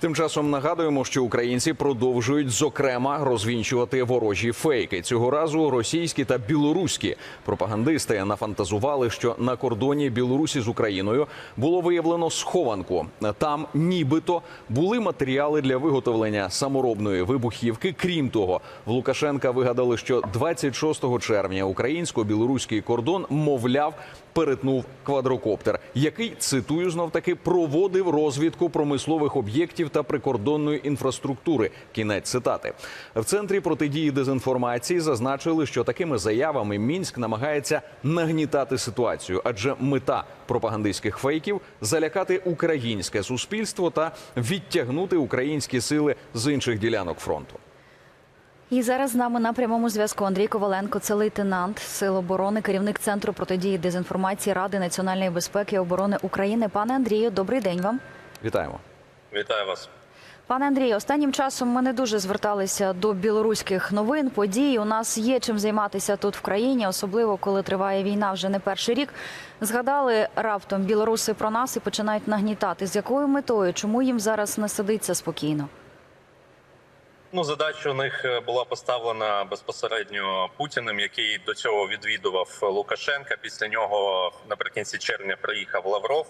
Тим часом нагадуємо, що українці продовжують зокрема розвінчувати ворожі фейки. Цього разу російські та білоруські пропагандисти нафантазували, що на кордоні Білорусі з Україною було виявлено схованку. Там нібито були матеріали для виготовлення саморобної вибухівки. Крім того, в Лукашенка вигадали, що 26 червня українсько-білоруський кордон, мовляв, перетнув квадрокоптер, який цитую знов таки проводив розвідку промислових об'єктів та прикордонної інфраструктури. Кінець цитати в центрі протидії дезінформації зазначили, що такими заявами мінськ намагається нагнітати ситуацію, адже мета пропагандистських фейків залякати українське суспільство та відтягнути українські сили з інших ділянок фронту. І зараз з нами на прямому зв'язку Андрій Коваленко, це лейтенант Сил оборони, керівник центру протидії дезінформації Ради національної безпеки і оборони України. Пане Андрію, добрий день вам. Вітаємо. Вітаю вас. Пане Андрію, останнім часом ми не дуже зверталися до білоруських новин, подій. У нас є чим займатися тут в країні, особливо коли триває війна вже не перший рік. Згадали раптом білоруси про нас і починають нагнітати. З якою метою? Чому їм зараз не сидиться спокійно? Ну, задача у них е, була поставлена безпосередньо Путіним, який до цього відвідував Лукашенка. Після нього наприкінці червня приїхав Лавров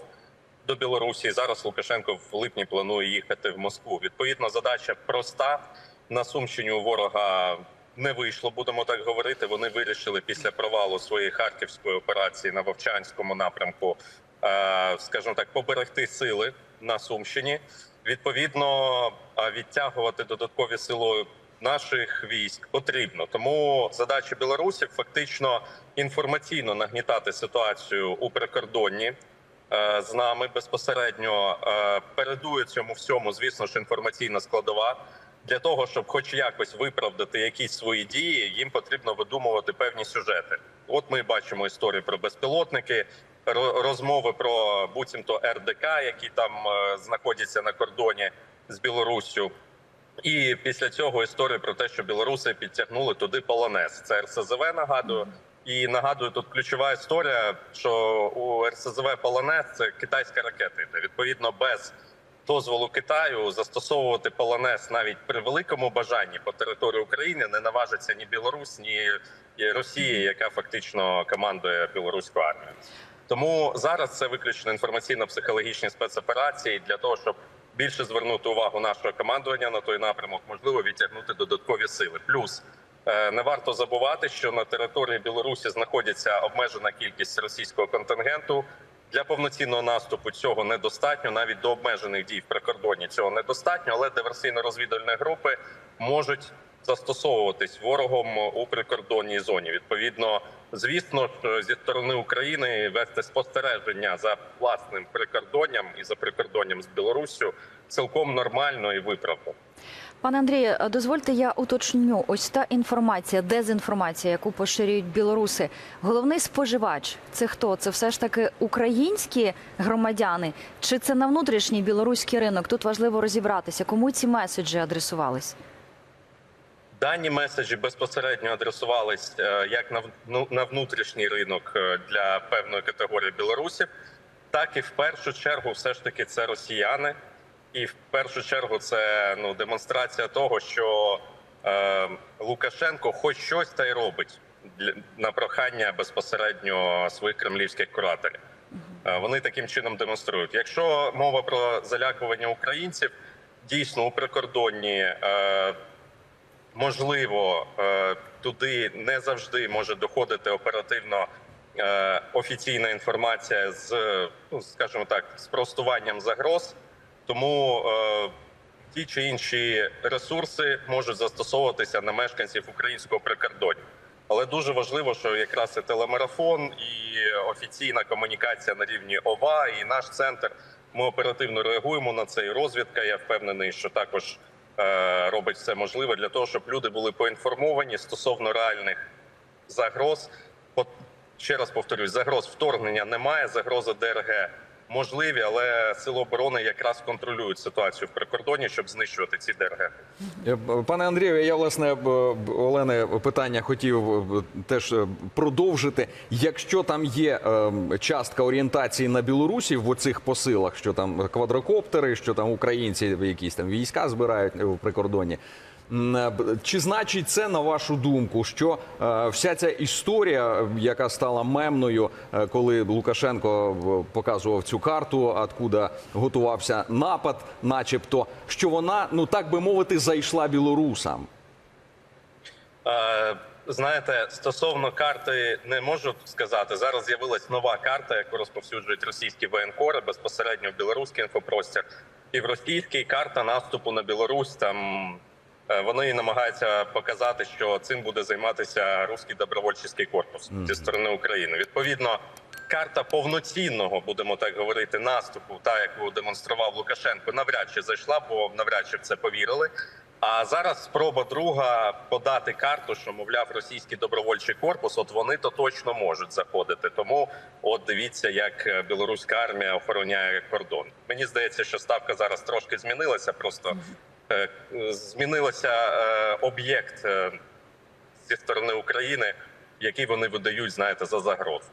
до Білорусі. Зараз Лукашенко в липні планує їхати в Москву. Відповідно, задача проста на Сумщині у ворога. Не вийшло, будемо так говорити. Вони вирішили після провалу своєї харківської операції на Вовчанському напрямку, е, скажімо так, поберегти сили на Сумщині. Відповідно, відтягувати додаткові сили наших військ потрібно. Тому задача білорусів фактично інформаційно нагнітати ситуацію у прикордонні з нами безпосередньо. Е, Передує цьому всьому, звісно ж, інформаційна складова. Для того щоб, хоч якось виправдати якісь свої дії, їм потрібно видумувати певні сюжети. От ми бачимо історії про безпілотники, ро- розмови про буцімто РДК, які там е, знаходяться на кордоні з Білоруссю. І після цього історія про те, що білоруси підтягнули туди полонез. Це РСЗВ нагадую. І нагадую, тут ключова історія, що у РСЗВ полонез це китайська ракета. йде. Відповідно, без дозволу Китаю застосовувати полонез навіть при великому бажанні по території України не наважиться ні Білорусь, ні Росія, яка фактично командує білоруською армією. Тому зараз це виключно інформаційно-психологічні спецоперації для того, щоб більше звернути увагу нашого командування на той напрямок, можливо, відтягнути додаткові сили. Плюс не варто забувати, що на території Білорусі знаходиться обмежена кількість російського контингенту. Для повноцінного наступу цього недостатньо. Навіть до обмежених дій в прикордонні цього недостатньо, але диверсійно-розвідувальні групи можуть застосовуватись ворогом у прикордонній зоні. Відповідно, звісно ж, зі сторони України вести спостереження за власним прикордонням і за прикордонням з Білоруссю цілком нормально і виправдано. Пане Андрію, дозвольте я уточню. Ось та інформація, дезінформація, яку поширюють білоруси. Головний споживач це хто? Це все ж таки українські громадяни, чи це на внутрішній білоруський ринок? Тут важливо розібратися, кому ці меседжі адресувались. Дані меседжі безпосередньо адресувались е, як на ну, на внутрішній ринок е, для певної категорії білорусів, так і в першу чергу, все ж таки, це росіяни. І в першу чергу це ну демонстрація того, що е, Лукашенко хоч щось та й робить на прохання безпосередньо своїх кремлівських кураторів. Е, Вони таким чином демонструють. Якщо мова про залякування українців, дійсно у прикордонні. Е, можливо, е, туди не завжди може доходити оперативно е, офіційна інформація з, ну скажімо так, спростуванням загроз. Тому е, ті чи інші ресурси можуть застосовуватися на мешканців українського прикордоння. Але дуже важливо, що якраз і телемарафон, і офіційна комунікація на рівні ОВА, і наш центр. Ми оперативно реагуємо на це. І розвідка. Я впевнений, що також е, робить все можливе для того, щоб люди були поінформовані стосовно реальних загроз. От, ще раз повторюсь, загроз вторгнення немає. Загроза ДРГ можливі, але сили оборони якраз контролюють ситуацію в прикордоні, щоб знищувати ці ДРГ. Е, Пане Андрію, я власне б- питання хотів теж е, продовжити. Якщо там є е, частка орієнтації на Білорусі в оцих посилах, що там квадрокоптери, що там українці якісь там війська збирають в прикордоні. Е, Чи значить це на вашу думку, що е, вся ця історія, яка стала мемною, е, коли Лукашенко показував цю карту, откуда готувався напад, начебто, що вона, ну так би мовити, зайшла білорусам? Знаєте, стосовно карти не можу сказати. Зараз з'явилась нова карта, яку розповсюджують російські воєнкори безпосередньо в білоруський інфопростір. І в російській карта наступу на Білорусь там вони намагаються показати, що цим буде займатися руський добровольчий корпус зі сторони України. Відповідно, карта повноцінного, будемо так говорити, наступу, та яку демонстрував Лукашенко, навряд чи зайшла, бо навряд чи в це повірили. А зараз спроба друга подати карту, що мовляв російський добровольчий корпус, от вони то точно можуть заходити. Тому от дивіться, як е, білоруська армія охороняє кордон. Мені здається, що ставка зараз трошки змінилася. Просто е, е, змінилося е, об'єкт е, зі сторони України, який вони видають, знаєте, за загрозу.